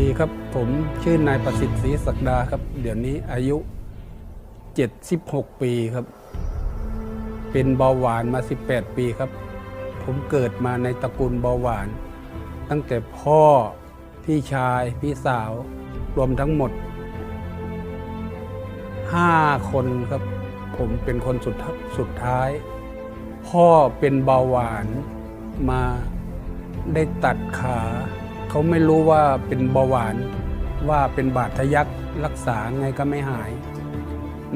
ดีครับ ผมชื่อนายประสิทธิ์ศรีศักดาครับ เดี๋ยวนี้อายุ 76 ปีครับ เป็นเบาหวานมา 18 ปีครับ ผมเกิดมาในตระกูลเบาหวาน ตั้งแต่พ่อพี่ชายพี่สาวรวมทั้งหมด 5 คนครับ ผมเป็นคนสุดสุดท้าย พ่อเป็นเบาหวานมาได้ตัดขา เขาไม่รู้ว่าเป็นเบาหวาน ว่าเป็นบาดทะยักรักษาไงก็ไม่หาย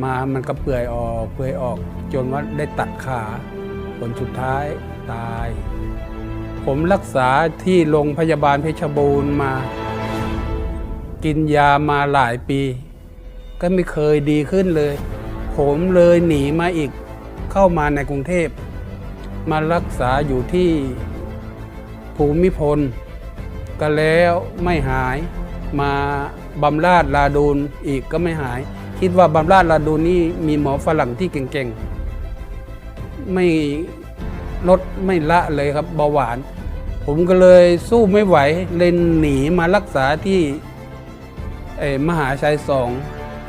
มามันก็เปื่อยออกเปื่อยออกจนว่าได้ตัดขาผลสุดท้ายตาย ผมรักษาที่โรงพยาบาลเพชรบูรณ์มา กินยามาหลายปี ก็ไม่เคยดีขึ้นเลย ผมเลยหนีมาอีกเข้ามาในกรุงเทพ มารักษาอยู่ที่ภูมิพล ก็แล้วไม่หายมาบำราดลาดูนอีกก็ไม่หาย คิดว่าบำราดลาดูนนี่มีหมอฝรั่งที่เก่งๆ ไม่ลดไม่ละเลยครับเบาหวาน ผมก็เลยสู้ไม่ไหวเลยหนีมารักษาที่มหาชัยสอง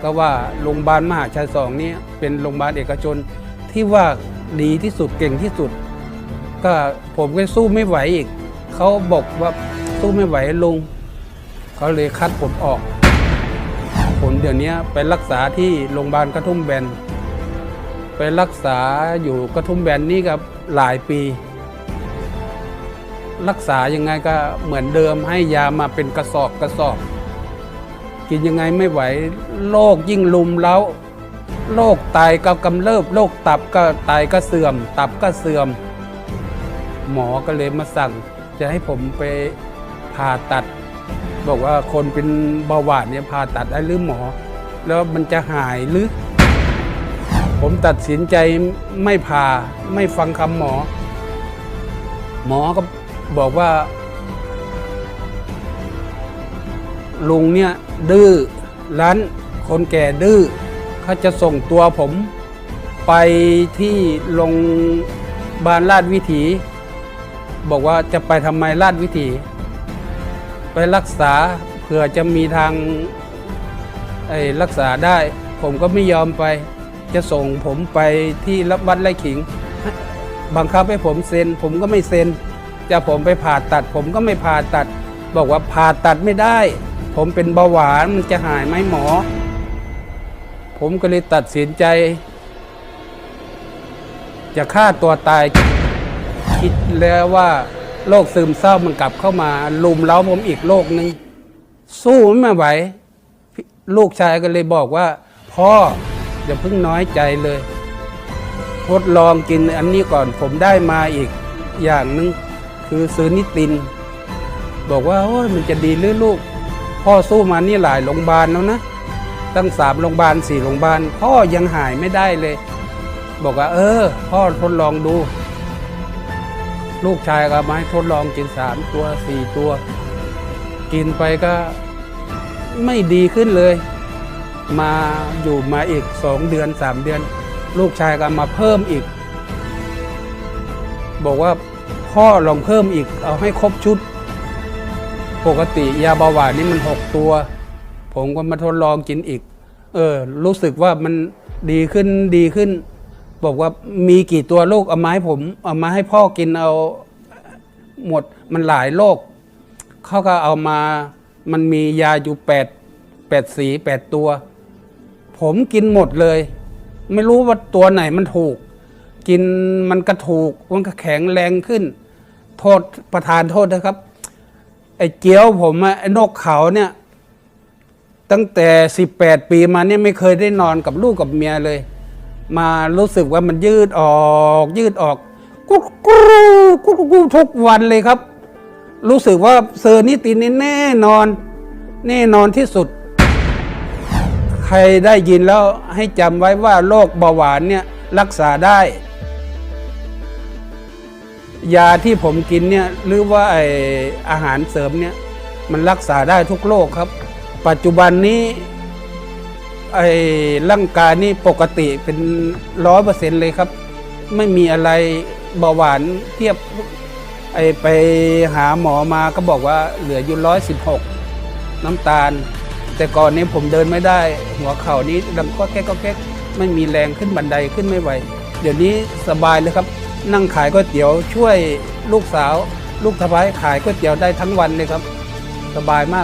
ก็ว่าโรงพยาบาลมหาชัยสองนี่เป็นโรงพยาบาลเอกชนที่ว่าดีที่สุดเก่งที่สุด ก็ผมก็สู้ไม่ไหวอีกเขาบอกว่า สู้ไม่ไหวลุงเขาเลยคัดผมออก ผมเดี๋ยวนี้ไปรักษาที่โรงพยาบาลกระทุ่มแบนไปรักษาอยู่กระทุ่มแบนนี่กับหลายปี รักษายังไงก็เหมือนเดิมให้ยามาเป็นกระสอบกระสอบ กินยังไงไม่ไหวโรคยิ่งลุมแล้วโรคไตก็กำเริบโรคตับก็ไตก็เสื่อม ตับก็เสื่อม หมอก็เลยมาสั่งจะให้ผมไป ผ่าตัด บอกว่าคนเป็นเบาหวานเนี่ยผ่าตัดได้หรือหมอ แล้วมันจะหายหรือ ผมตัดสินใจไม่ผ่าไม่ฟังคำหมอ หมอก็บอกว่า ลุงเนี่ยดื้อรั้นคนแก่ดื้อเขาจะส่งตัวผม ไปที่โรงพยาบาลราชวิถี บอกว่าจะไปทำไมราชวิถี ไปรักษาเผื่อจะมีทางรักษาได้ ผมก็ไม่ยอมไป จะส่งผมไปที่รับวัดไร่ขิง บังคับให้ผมเซ็น ผมก็ไม่เซ็น จะผมไปผ่าตัด ผมก็ไม่ผ่าตัด บอกว่าผ่าตัดไม่ได้ ผมเป็นเบาหวานมันจะหายไหมหมอ ผมก็เลยตัดสินใจ จะฆ่าตัวตายคิดแล้วว่า โรคซึมเศร้ามันกลับเข้ามาลุมเล้าผมอีกโรคหนึ่งสู้ไม่ไหว ลูกชายก็เลยบอกว่า พ่ออย่าเพิ่งน้อยใจเลยทดลองกินอันนี้ก่อนผมได้มาอีกอย่างหนึ่งคือซื้อนิติน บอกว่าโอ้ยมันจะดีหรือลูก พ่อสู้มานี่หลายโรงพยาบาลแล้วนะ ตั้งสามโรงพยาบาลสี่โรงพยาบาล พ่อยังหายไม่ได้เลย บอกว่า เออ พ่อทดลองดู ลูกชายก็มาให้ทดลองกินสามตัวสี่ตัว กินไปก็ไม่ดีขึ้นเลย มาอยู่มาอีกสองเดือนสามเดือน ลูกชายก็มาเพิ่มอีก บอกว่าพ่อลองเพิ่มอีกเอาให้ครบชุด ปกติยาเบาหวานนี่มันหกตัว ผมก็มาทดลองกินอีก เออ รู้สึกว่ามันดีขึ้นดีขึ้น บอกว่ามีกี่ตัวลูกเอามาให้ผมเอามาให้พ่อกินเอาหมดมันหลายโรคเขาก็เอามามันมียาอยู่แปดแปดสีแปดตัว ผมกินหมดเลย ไม่รู้ว่าตัวไหนมันถูก กินมันก็ถูกมันก็แข็งแรงขึ้น โทษประธานโทษนะครับ ไอ้เจียวผมไอ้นกเขาเนี่ย ตั้งแต่สิบแปดปีมาเนี่ยไม่เคยได้นอนกับลูกกับเมียเลย มารู้สึกว่ามันยืดออกยืดออกกุ๊กกุ๊กกุ๊กกุ๊กทุกวันเลยครับ รู้สึกว่าเซอร์นิตินนี่แน่นอน แน่นอนที่สุด ใครได้ยินแล้วให้จำไว้ว่าโรคเบาหวานเนี่ยรักษาได้ ยาที่ผมกินเนี่ยหรือว่าไออาหารเสริมเนี่ยมันรักษาได้ทุกโรคครับ ปัจจุบันนี้ ไอ้ร่างกายนี่ปกติเป็นร้อยเปอร์เซ็นต์เลยครับ ไม่มีอะไรเบาหวานเทียบไอ้ไปหาหมอมาก็บอกว่าเหลืออยู่ร้อยสิบหกน้ำตาล แต่ก่อนนี้ผมเดินไม่ได้ หัวเข่านี้ดังก็แก๊กก็แก๊กไม่มีแรงขึ้นบันไดขึ้นไม่ไหว เดี๋ยวนี้สบายเลยครับ นั่งขายก๋วยเตี๋ยวช่วยลูกสาว ลูกสะพ้ายขายก๋วยเตี๋ยวได้ทั้งวันเลยครับ สบายมาก